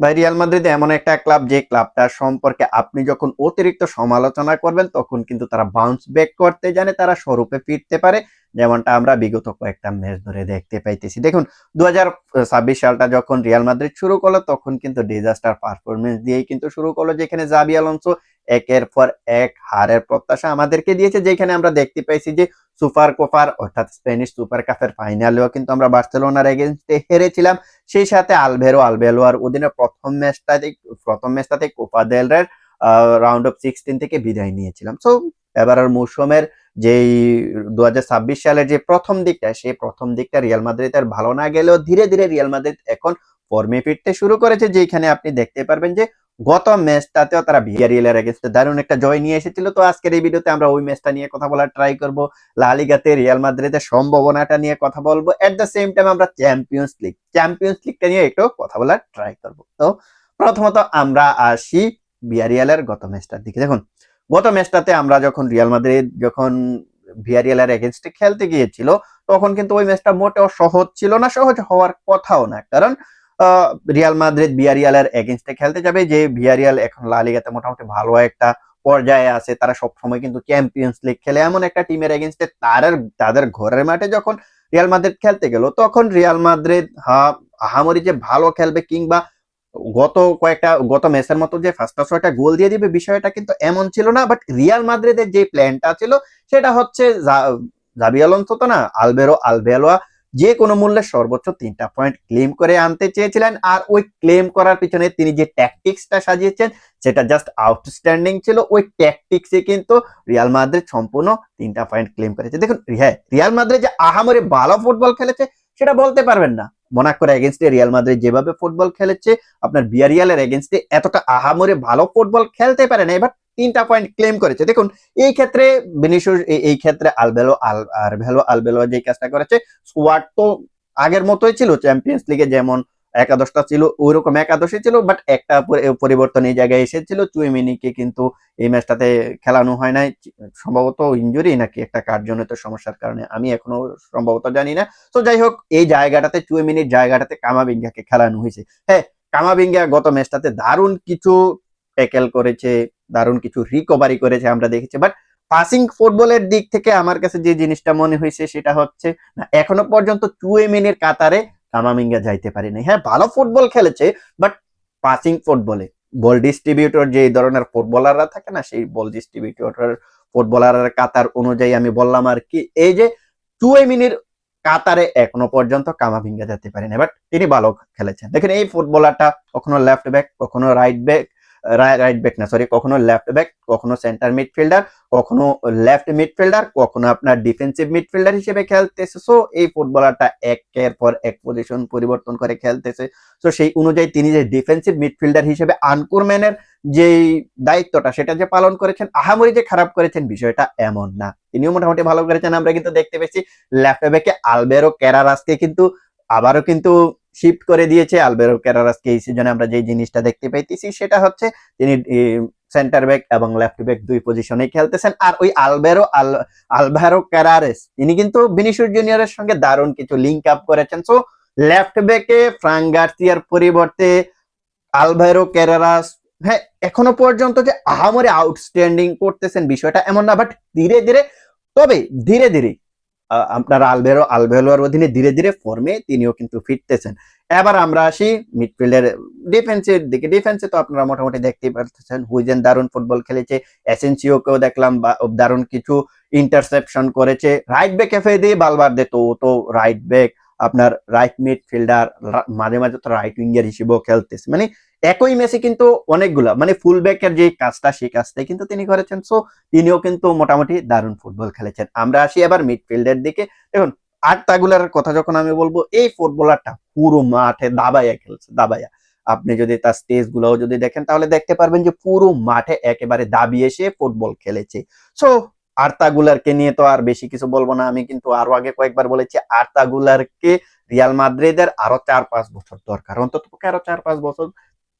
ভাই Real Madrid এমন একটা ক্লাব যে ক্লাবটা সম্পর্কে আপনি যখন অতিরিক্ত সমালোচনা করবেন, তখন কিন্তু তারা বাউন্স ব্যাক করতে জানে, তারা স্বরূপে ফিরতে পারে। যেমনটা আমরা বিগত কয়েকটা ম্যাচ ধরে দেখতে পাইতেছি। দেখুন দু হাজার ছাব্বিশ সালটা যখন রিয়াল মাদ্রিদ শুরু করল, তখন কিন্তু ডিজাস্টার পারফরমেন্স দিয়েই কিন্তু শুরু করল, যেখানে জাবি আলোনসো একের পর এক হারের প্রত্যাশা আমাদেরকে দিয়েছে, যেখানে আমরা দেখতে পাইছি যে সুপার কোপার অর্থাৎ স্প্যানিশ সুপার কাপের ফাইনালেও কিন্তু আমরা বার্সেলোনার এগেনস্টে হেরেছিলাম। সেই সাথে আলভেরো আলবেলোয়ার অধীনে প্রথম ম্যাচটাতে প্রথম ম্যাচটাতে কোপা দেল রের রাউন্ড অফ সিক্সটিন থেকে বিদায় নিয়েছিলাম। সো এবারের মৌসুমের যেই দু হাজার ছাব্বিশ সালের যে প্রথম দিকটা, সেই প্রথম দিকটা রিয়াল মাদ্রিদের ভালো না গেলেও ধীরে ধীরে রিয়াল মাদ্রিদ এখন ফর্মে ফিরতে শুরু করেছে যেখানে আপনি দেখতে পারবেন যে গত ম্যাচটাতেও তারা ভিয়ারিয়ালের এগেনস্টে দারুণ একটা জয় নিয়ে এসেছিল। তো আজকের এই ভিডিওতে আমরা ওই ম্যাচটা নিয়ে কথা বলার ট্রাই করব। লালিগাতে রিয়াল মাদ্রিদের সম্ভাবনাটা নিয়ে কথা বলব। এট দ্য সেম টাইম আমরা চ্যাম্পিয়ন্স লিগ চ্যাম্পিয়ন্স লিগটা নিয়ে একটু কথা বলার ট্রাই করব। তো প্রথমত আমরা আসি ভিয়ারিয়ালের গত ম্যাচটার দিকে। দেখুন, গত ম্যাচটাতে আমরা যখন রিয়াল মাদ্রিদ যখন ভিয়ারিয়ালের এগেনস্টে খেলতে গিয়েছিল, তখন কিন্তু ওই ম্যাচটা মোটেও সহজ ছিল না, সহজ হওয়ার কথাও না। কারণ রিয়াল মাদ্রিদ বিয়ারিয়ালের এগেনস্টে খেলতে যাবে। যে ভিয়ারিয়াল এখন লালিগাতে মোটামুটি ভালো একটা পর্যায়ে আছে, তারা সবসময় কিন্তু চ্যাম্পিয়ন্স লিগ খেলে। এমন একটা টিমের এগেনস্টে তাদের তাদের ঘরের মাঠে যখন রিয়াল মাদ্রিদ খেলতে গেল, তখন রিয়াল মাদ্রিদ আহামরি যে ভালো খেলবে কিংবা গত কয়েকটা, গত ম্যাচের মতো যে ফার্স্ট ছয়টা গোল দিয়ে দিবে বিষয়টা কিন্তু এমন ছিল না। বাট রিয়াল মাদ্রিদের যে প্ল্যানটা ছিল, সেটা হচ্ছে জাবি আলোনসো তো না, আলবেরো, আলবেলোয়া যে কোনো মূল্যে সর্বোচ্চ তিনটা পয়েন্ট ক্লেম করে আনতে চেয়েছিলেন। আর ওই ক্লেম করার পিছনে তিনি যে ট্যাকটিক্সটা সাজিয়েছেন, সেটা জাস্ট আউটস্ট্যান্ডিং ছিল। ওই ট্যাকটিক্সে কিন্তু রিয়াল মাদ্রিদ সম্পূর্ণ তিনটা পয়েন্ট ক্লেম করেছে। দেখুন হ্যাঁ রিয়াল মাদ্রিদ যে আহামরে ভালো ফুটবল খেলেছে, সেটা বলতে পারবেন না। মোনাকোর এগেনস্টে রিয়াল মাদ্রিদ যেভাবে ফুটবল খেলেছে, আপনার বিয়ারিয়ালের এগেনস্টে এতটা আহামরে ভালো ফুটবল খেলতে পারে না। এবার তিনটা পয়েন্ট ক্লেম করেছে। দেখুন, এই ক্ষেত্রে বেনিসুস এই ক্ষেত্রে আলবেলো আল আর ভেলো আলবেলো যে কাজটা করেছে স্কোয়াড তো আগের মতোই ছিল চ্যাম্পিয়ন্স লিগে যেমন একাদশটা ছিল, ওইরকম একাদশই ছিল বাট একটা পরিবর্তন এই জায়গায় এসেছিল। চুইমিনিকে কিন্তু এই ম্যাচটাতে খেলানো হয় নাই। সম্ভবত ইঞ্জুরি নাকি একটা কার্যজনিত সমস্যার কারণে, আমি এখনও সম্ভবত জানি না। তো যাই হোক, এই জায়গাটাতে চুইমিনির জায়গাটাতে কামাবিঙ্গাকে খেলানো হয়েছে। হ্যাঁ কামাবিঙ্গা গত ম্যাচটাতে দারুণ কিছু ট্যাকেল করেছে দারুণ কিছু রিকভারি করেছে আমরা দেখেছি। বাট পাসিং ফুটবলের দিক থেকে আমার কাছে যে জিনিসটা মনে হয়েছে সেটা হচ্ছে, না, এখনও পর্যন্ত চুয়েমিনের কাতারে কামামিঙ্গা যাইতে পারিনি হ্যাঁ ভালো ফুটবল খেলেছে বাট পাসিং ফুটবলে বল ডিস্ট্রিবিউটর যে ধরনের ফুটবলাররা থাকে না, সেই বল ডিস্ট্রিবিউটর ফুটবলারের কাতার অনুযায়ী আমি বললাম আর কি, এই যে চুয়েমিনির কাতারে এখনও পর্যন্ত কামাভিঙ্গা যেতে পারেনি বাট তিনি ভালো খেলেছেন। দেখেন, এই ফুটবলারটা কখনো লেফট ব্যাক কখনো রাইট ব্যাক রাইট ব্যাক না সরি কখনো লেফট ব্যাক কখনো সেন্টার মিডফিল্ডার কখনো লেফট মিডফিল্ডার কখনো আপনার ডিফেন্সিভ মিডফিল্ডার হিসেবে খেলতেছে। সো এই ফুটবলারটা একের পর এক পজিশন পরিবর্তন করে খেলতেছে। সো সেই অনুযায়ী তিনি যে ডিফেন্সিভ মিডফিল্ডার হিসেবে আনকুরম্যানের যে দায়িত্বটা, সেটা যে পালন করেছেন, আহামরি যে খারাপ করেছেন, বিষয়টা এমন না। তিনিও মোটামুটি ভালো করেছেন, আমরা কিন্তু দেখতে পেয়েছি। লেফট ব্যাকে আলবেরো ক্যারারাসকে কিন্তু আবারও কিন্তু শিফট করে দিয়েছে আলবেরো ক্যারারাসকে এই সিজনে আমরা যে জিনিসটা দেখতে পাইতেছি সেটা হচ্ছে তিনি সেন্টার ব্যাক এবং লেফট ব্যাক দুই পজিশনে খেলতেছেন। আর ওই আলবেরো আল আলভারো ক্যারারেস তিনি কিন্তু বিনিশুর জুনিয়রের সঙ্গে দারুণ কিছু লিঙ্ক আপ করেছেন। সো লেফট ব্যাকে ফ্রাঙ্ক গার্সিয়ার পরিবর্তে আলভারো ক্যারারাস হ্যাঁ এখনও পর্যন্ত যে আহামরে আউটস্ট্যান্ডিং করতেছেন বিষয়টা এমন না বাট ধীরে ধীরে, তবে ধীরে ধীরে আপনার আলভেরো আলভেলোর অধীনে ধীরে ধীরে ফর্মে তিনিও কিন্তু ফিরতেছেন। এবার আমরা আসি মিডফিল্ডের ডিফেন্সের দিকে। ডিফেন্সে তো আপনারা মোটামুটি দেখতেই পারতেছেন, হুইজেন দারুণ ফুটবল খেলেছে এসেন্সিওকেও দেখলাম বা দারুণ কিছু ইন্টারসেপশন করেছে। রাইট ব্যাক এফে দিয়ে বালবার দে তো তো রাইট ব্যাক আপনার রাইট মিডফিল্ডার মাঝে মাঝে তো রাইট উইঙ্গার হিসেবেও খেলতেছে। মানে একই ম্যাচে কিন্তু অনেকগুলা মানে ফুল ব্যাকের যে কাজটা, সেই কাজটাই কিন্তু তিনি করেছেন। সো তিনিও কিন্তু মোটামুটি দারুণ ফুটবল খেলেছেন। আমরা আসি এবার মিডফিল্ডের দিকে। দেখুন আটটাগুলার কথা যখন আমি বলব, এই ফুটবলারটা পুরো মাঠে দাবাইয়া খেলছে, দাবাইয়া। আপনি যদি তার স্টেজগুলো যদি দেখেন, তাহলে দেখতে পারবেন যে পুরো মাঠে একেবারে দাবিয়ে সে ফুটবল খেলেছে। সো আর্তাগুলারকে নিয়ে তো আর বেশি কিছু বলব না। আমি কিন্তু আরও আগে কয়েকবার বলেছি, আর্তাগুলারকে রিয়াল মাদ্রিদের আরও চার পাঁচ বছর দরকার। অন্তত আরও চার পাঁচ বছর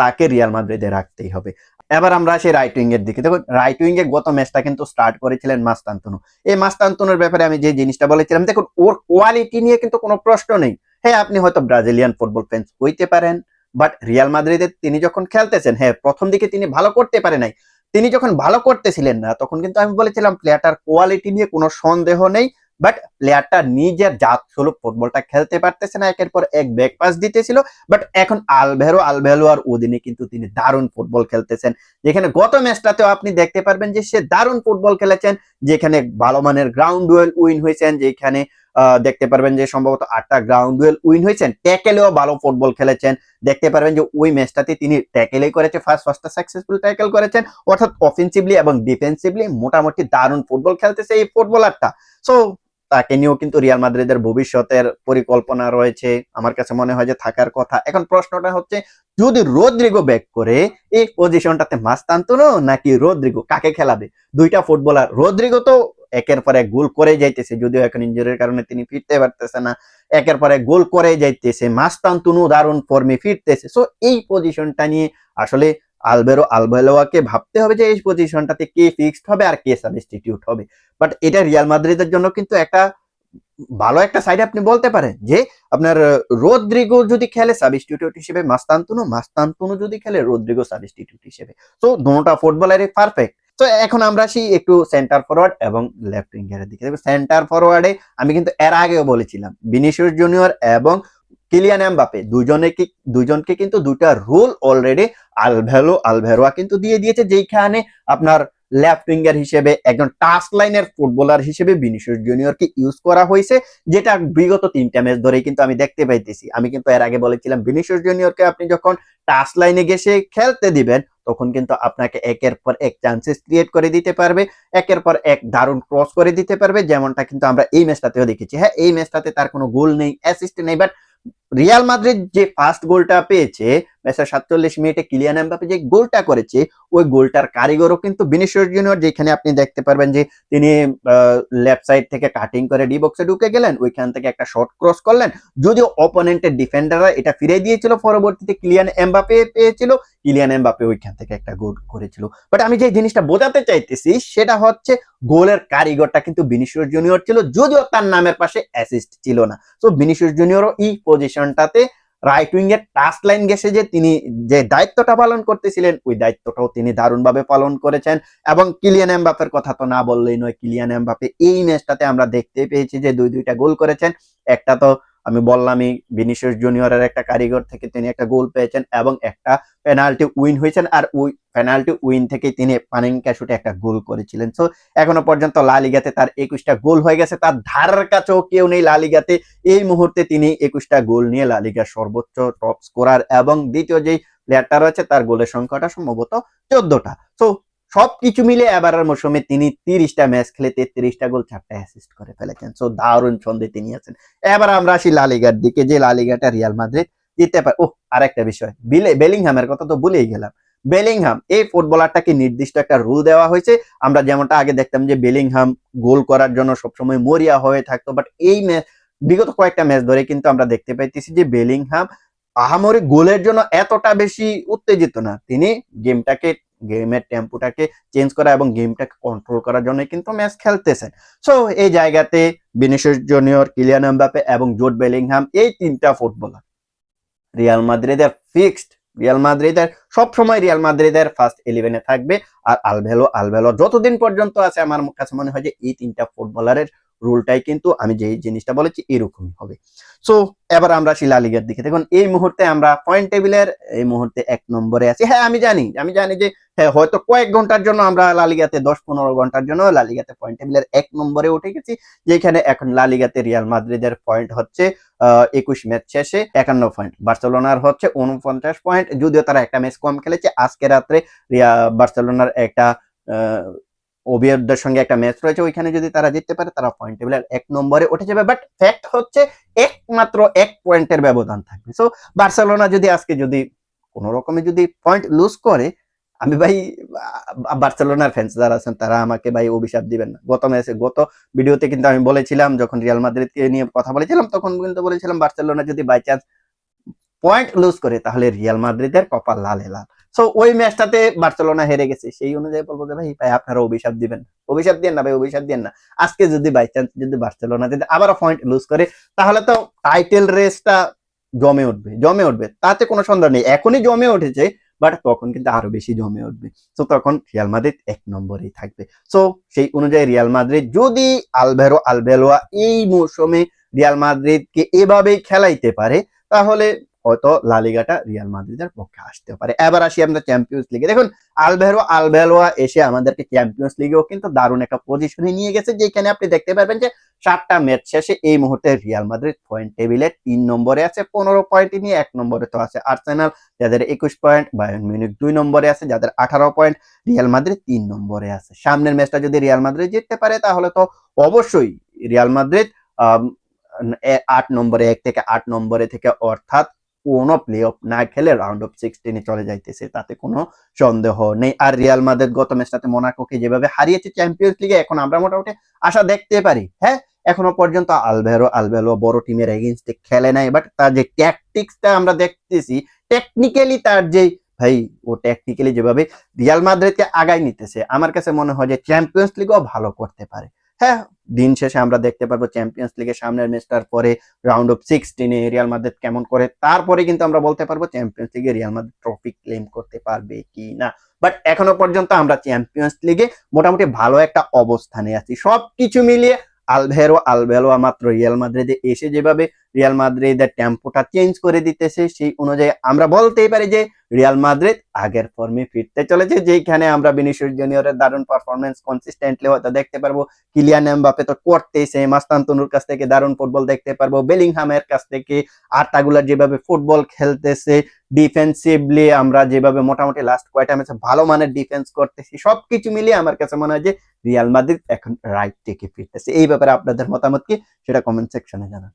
তাকে রিয়াল মাদ্রিদে রাখতেই হবে। এবার আমরা আসি রাইট উইং এর দিকে। দেখুন রাইট উইং এর গত ম্যাচটা কিন্তু স্টার্ট করেছিলেন মাস্তান্তনু। এই মাস্তান্তনুর ব্যাপারে আমি যে জিনিসটা বলেছিলাম, দেখুন, ওর কোয়ালিটি নিয়ে কিন্তু কোনো প্রশ্ন নেই। হ্যাঁ আপনি হয়তো ব্রাজিলিয়ান ফুটবল ফ্যান্স হইতে পারেন বাট রিয়াল মাদ্রিদে তিনি যখন খেলতেছেন হ্যাঁ প্রথম দিকে তিনি ভালো করতে পারে নাই। তিনি যখন ভালো করতেছিলেন না, তখন কিন্তু আমি বলেছিলাম প্লেয়ারটার কোয়ালিটি নিয়ে কোনো সন্দেহ নেই। বাট প্লেয়ারটা নিজের জাত স্বরূপ ফুটবলটা খেলতে পারতেছে না, একের পর এক ব্যাক পাস দিতেছিল। বাট এখন আলভেরো আর ওদিনে কিন্তু তিনি দারুণ ফুটবল খেলতেছেন। যেখানে গত ম্যাচটাতেও আপনি দেখতে পারবেন যে সে দারুণ ফুটবল খেলেছেন, যেখানে ভালো মানের গ্রাউন্ড ডুয়েল উইন হয়েছেন, যেখানে দেখতে পারবেন যে সম্ভবত আটটা গ্রাউন্ড ডুয়েল উইন হয়েছেন ট্যাকেলেও ভালো ফুটবল খেলেছেন। দেখতে পারবেন যে ওই ম্যাচটাতে তিনি ট্যাকেলেই করেছে ফার্স্ট ফার্স্টটা সাকসেসফুল ট্যাকেল করেছেন। অর্থাৎ অফেন্সিভলি এবং ডিফেন্সিভলি মোটামুটি দারুণ ফুটবল খেলতেছে এই ফুটবলারটা সো তাকে নিয়েও কিন্তু রিয়াল মাদ্রিদের ভবিষ্যতের পরিকল্পনা রয়েছে। আমার কাছে মনে হয় যে থাকার কথা। এখন প্রশ্নটা হচ্ছে, যদি রোদ্রিগো ব্যাক করে, এই পজিশনটাতে মাস্তান্তনো নাকি রোদ্রিগো? কাকে খেলাবে? দুইটা ফুটবলার। রোদ্রিগো তো একের পর এক গোল করে যাইতেছে, যদিও এখন ইঞ্জুরির কারণে তিনি ফিরতে পারতেছে না। একের পর এক গোল করে যাইতেছে। মাস্তান্তুনু দারুণ ফর্মে ফিরতেছে। সো এই পজিশনটা নিয়ে আসলে আলবেরো আলবেলোয়াকে ভাবতে হবে যে এই পজিশনটাতে কে ফিক্সড হবে আর কে সাবস্টিটিউট হবে। বাট এটা রিয়াল মাদ্রিদের জন্য কিন্তু একটা ভালো একটা সাইড আপনি বলতে পারেন যে, আপনার রোদ্রিগো যদি খেলে সাবস্টিটিউট হিসেবে, মাস্তান্তুনু মাস্তান্তুনু যদি খেলে, রোদ্রিগো সাবস্টিটিউট হিসেবে। তো দুটোটা ফুটবলারই পারফেক্ট তো এখন আমরা আসি একটু সেন্টার ফরওয়ার্ড এবং লেফট উইঙ্গারের দিকে। সেন্টার ফরওয়ার্ডে আমি কিন্তু এর আগেও বলেছিলাম বিনিশিয়াস জুনিয়র এবং কিলিয়ান এমবাপে দুজনে কি, দুজনকে কিন্তু দুটা রোল অলরেডি আলভেলো আলভেরোয়া কিন্তু দিয়ে দিয়েছে যেখানে আপনার লেফট উইঙ্গার হিসেবে একজন টাচ লাইনের ফুটবলার হিসেবে বিনিশিয়াস জুনিয়রকে ইউজ করা হয়েছে, যেটা বিগত তিনটা ম্যাচ ধরেই কিন্তু আমি দেখতে পাইতেছি। আমি কিন্তু এর আগে বলেছিলাম বিনিশিয়াস জুনিয়রকে আপনি যখন টাচ লাইনে গেছে খেলতে দিবেন, তখন কিন্তু আপনাকে একের পর এক চান্সেস ক্রিয়েট করে দিতে পারবে, একের পর এক দারুণ ক্রস করে দিতে পারবে, যেমনটা কিন্তু আমরা এই ম্যাচটাতেও দেখেছি। হ্যাঁ এই ম্যাচটাতে তার কোনো গোল নেই অ্যাসিস্ট নেই বাট রিয়াল মাদ্রিদ যে ফার্স্ট গোলটা পেয়েছে, ম্যাচের সাতচল্লিশ মিনিটে কিলিয়ান এমবাপে যে গোলটা করেছে, ওই গোলটার কারিগরও কিন্তু বিনিশিয়াস জুনিয়র, যেখানে আপনি দেখতে পারবেন যে তিনি লেফট সাইড থেকে কাটিং করে ডি বক্সে ঢুকে গেলেন, ওইখান থেকে একটা শর্ট ক্রস করলেন। যদিও অপোনেন্টের ডিফেন্ডাররা এটা ফিরে দিয়েছিল, পরবর্তীতে কিলিয়ান এমবাপে পেয়েছিল, কিলিয়ান এমবাপে ওইখান থেকে একটা গোল করেছিল। বাট আমি যে জিনিসটা বোঝাতে চাইতেছি, সেটা হচ্ছে গোলের কারিগরটা কিন্তু বিনিশিয়াস জুনিয়র ছিল, যদিও তার নামের পাশে অ্যাসিস্ট ছিল না। তো বিনিশিয়াস জুনিয়রও এই পজিশনটাতে রাইট উইং এর টাস্ক লাইন গেছে যে তিনি যে দায়িত্বটা পালন করতেছিলেন, ওই দায়িত্বটাও তিনি দারুণভাবে পালন করেছেন। এবং কিলিয়ান এমবাপের কথা তো না বললেই নয়, কিলিয়ান এমবাপে এই ম্যাচটাতে আমরা দেখতে পেয়েছি যে দুই দুইটা গোল করেছেন। একটা তো আমি বললামই, ভিনিসিয়াস জুনিয়রের একটা কারিগর থেকে তিনি একটা গোল পেয়েছেন এবং একটা পেনাল্টি উইন হয়েছেন আর ওই পেনাল্টি উইন থেকে তিনি পানিঙ্কা শুটে একটা গোল করেছিলেন। সো এখনও পর্যন্ত লা লিগাতে তার একুশটা গোল হয়ে গেছে। তার ধারার কাছেও কেউ নেই লা লিগাতে। এই মুহূর্তে তিনি একুশটা গোল নিয়ে লা লিগার সর্বোচ্চ টপ স্কোরার এবং দ্বিতীয় যেই প্লেয়ারটা রয়েছে, তার গোলের সংখ্যাটা সম্ভবত চোদ্দটা। সো সবকিছু মিলে এবারের মৌসুমে তিনি তিরিশটা ম্যাচ খেলে তেত্রিশটা গোল, চারটা অ্যাসিস্ট করে ফেলেছেন। সো দারুণ ছন্দে তিনি আছেন। এবার আমরা আসি লালিগার দিকে, যে লালিগাটা রিয়াল মাদ্রিদ জিততে পারে। ও আরেকটা বিষয়, বিলে, বেলিংহামের কথা তো ভুলেই গেলাম। বেলিংহাম, এই ফুটবলারটাকে নির্দিষ্ট একটা রুল দেওয়া হয়েছে। আমরা যেমনটা আগে দেখতাম যে বেলিংহাম গোল করার জন্য সবসময় মরিয়া হয়ে থাকতো বাট এই ম্যাচ বিগত কয়েকটা ম্যাচ ধরে কিন্তু আমরা দেখতে পাইতেছি যে বেলিংহাম আহামরি গোলের জন্য এতটা বেশি উত্তেজিত না। তিনি গেমটাকে গেমের টেম্পোটাকে চেঞ্জ করা এবং গেমটাকে কন্ট্রোল করার জন্য কিন্তু ম্যাচ খেলতেছেন। সো এই জায়গাতে বিনিশিয়াস জুনিয়র কিলিয়ান এমবাপে এবং জোট বেলিংহাম এই তিনটা ফুটবলার রিয়াল মাদ্রিদের ফিক্সড রিয়াল মাদ্রিদের সব সময় রিয়াল মাদ্রিদের ফার্স্ট ইলেভেনে থাকবে। আর আলভেলো আলভেলো যতদিন পর্যন্ত আছে, আমার কাছে মনে হয় যে এই তিনটা ফুটবলারের রুলটাই কিন্তু আমি যে জিনিসটা বলেছি এরকমই হবে। সো এবার আমরা শিলা লিগের দিকে দেখুন, এই মুহূর্তে আমরা পয়েন্ট টেবিলের এই মুহূর্তে এক নম্বরে আছি। হ্যাঁ আমি জানি আমি জানি যে হ্যাঁ হয়তো কয়েক ঘণ্টার জন্য আমরা লালিগাতে দশ পনেরো ঘণ্টার জন্য লালিগাতে পয়েন্ট টেবিলের এক নম্বরে উঠে গেছি, যেখানে এখন লালিগাতে রিয়াল মাদ্রিদের পয়েন্ট হচ্ছে একুশ ম্যাচ শেষে একান্ন পয়েন্ট বার্সেলোনার হচ্ছে উনপঞ্চাশ পয়েন্ট যদিও তারা একটা ম্যাচ কম খেলেছে, আজকে রাত্রে বার্সেলোনার একটা ওবিয়ারদের সঙ্গে একটা ম্যাচ রয়েছে, ওইখানে যদি তারা জিততে পারে, তারা পয়েন্ট টেবিলের এক নম্বরে উঠে যাবে। বাট ফ্যাক্ট হচ্ছে, একমাত্র এক পয়েন্টের ব্যবধান থাকবে। সো বার্সেলোনা যদি আজকে যদি কোনো রকমে যদি পয়েন্ট লুজ করে, আমি ভাই বার্সেলোনার ফ্যান্স যারা আছেন, তারা আমাকে ভাই অভিশাপ দিবেন না। গত ম্যাচে গত ভিডিওতে কিন্তু আমি বলেছিলাম, যখন রিয়াল মাদ্রিদকে নিয়ে কথা বলেছিলাম, তখন কিন্তু বলেছিলাম, বার্সেলোনা যদি বাই চান্স পয়েন্ট লুজ করে, তাহলে রিয়াল মাদ্রিদের কপাল লালে লাল। সো ওই ম্যাচটাতে বার্সেলোনা হেরে গেছে। সেই অনুযায়ী বলব যে, ভাই ভাই, আপনারা অভিশাপ দিবেন অভিশাপ দেন না, ভাই, অভিশাপ দেন না। আজকে যদি বাই চান্স যদি বার্সেলোনা যদি আবারও পয়েন্ট লুজ করে, তাহলে তো টাইটেল রেসটা জমে উঠবে জমে উঠবে। তাতে কোনো সন্দেহ নেই। এখনই জমে উঠেছে বাট তখন কিন্তু আরও বেশি জমে উঠবে। তো তখন রিয়াল মাদ্রিদ এক নম্বরেই থাকবে। সো সেই অনুযায়ী রিয়াল মাদ্রিদ যদি আলভেরো আলবেলোয়া এই মৌসুমে রিয়াল মাদ্রিদকে এভাবেই খেলাইতে পারে, তাহলে হয়তো লালিগাটা রিয়াল মাদ্রিদের পক্ষে আসতে পারে। এবার আসি আমরা চ্যাম্পিয়ন্স লিগে দেখুন, আলভেরো আলবেলোয়া এসে আমাদেরকে চ্যাম্পিয়ন্স লিগেও কিন্তু দারুণ একটা পজিশনে নিয়ে গেছে, যেখানে আপনি দেখতে পারবেন যে সাতটা ম্যাচ শেষে এই মুহূর্তে রিয়াল মাদ্রিদ পয়েন্ট টেবিলে তিন নম্বরে আছে, পনেরো পয়েন্ট নিয়ে এক নম্বরে তো আছে আর্সেনাল যাদের একুশ পয়েন্ট বায়ন মিউনিক দুই নম্বরে আছে, যাদের আঠারো পয়েন্ট রিয়াল মাদ্রিদ তিন নম্বরে আছে। সামনের ম্যাচটা যদি রিয়াল মাদ্রিদ জিততে পারে, তাহলে তো অবশ্যই রিয়াল মাদ্রিদ আট নম্বরে, এক থেকে আট নম্বরে থেকে অর্থাৎ কোনো প্লে অফ না খেলে রাউন্ড অফ সিক্সটিনে চলে যাইতেছে, তাতে কোনো সন্দেহ নেই। আর রিয়াল মাদ্রিদ গত ম্যাচটাতে মোনাকোকে যেভাবে হারিয়েছে চ্যাম্পিয়ন্স লিগে এখন আমরা মোটামুটি আশা দেখতে পারি হ্যাঁ? এখনও পর্যন্ত আলভেরো আলভেলো বড় টিমের এগেনস্টে খেলে নাই বাট তার যে ট্যাকটিক্সটা আমরা দেখতেছি টেকনিক্যালি তার যে, ভাই, ও টেকনিক্যালি যেভাবে রিয়াল মাদ্রিদকে আগায় নিতেছে, আমার কাছে মনে হয় যে চ্যাম্পিয়ন্স লিগও ভালো করতে পারে। হ্যাঁ দিন শেষে আমরা দেখতে পারব চ্যাম্পিয়ন্স লিগের সামনের ম্যাচটার পরে রাউন্ড অফ সিক্সটিনে রিয়াল মাদ্রিদ কেমন করে, তারপরে কিন্তু আমরা বলতে পারব চ্যাম্পিয়ন্স লিগে রিয়াল মাদ্রিদ ট্রফি ক্লেম করতে পারবে কি না বাট এখনও পর্যন্ত আমরা চ্যাম্পিয়ন্স লিগে মোটামুটি ভালো একটা অবস্থানে আছি। সব কিছু মিলিয়ে আলভেরো, আলভেলোয়া মাত্র রিয়াল মাদ্রিদে এসে যেভাবে রিয়াল মাদ্রিদের টেম্পোটা চেঞ্জ করে দিতেছে। সেই অনুযায়ী আমরা বলতেই পারি যে রিয়াল মাদ্রিদ আগের ফর্মে ফিরতে চলেছে। যেখানে আমরা বিনিশিয়াস জুনিয়রের দারুণ পারফরমেন্স কনসিস্টেন্টলি হয়তো দেখতে পারব। কিলিয়ান এমবাপে তো করতেইছে মাস্তান্তনুর কাছ থেকে দারুণ ফুটবল দেখতে পারব। বেলিংহামের কাছ থেকে আর্তাগুলার যেভাবে ফুটবল খেলতেছে ডিফেন্সিভলি আমরা যেভাবে মোটামুটি লাস্ট কয়টা ম্যাচে ভালো মানের ডিফেন্স করতেছি, সবকিছু মিলিয়ে আমার কাছে মনে হয় যে রিয়াল মাদ্রিদ এখন রাইট থেকে ফিরতেছে। এই ব্যাপারে আপনাদের মতামত কি? সেটা কমেন্ট সেকশনে জানান।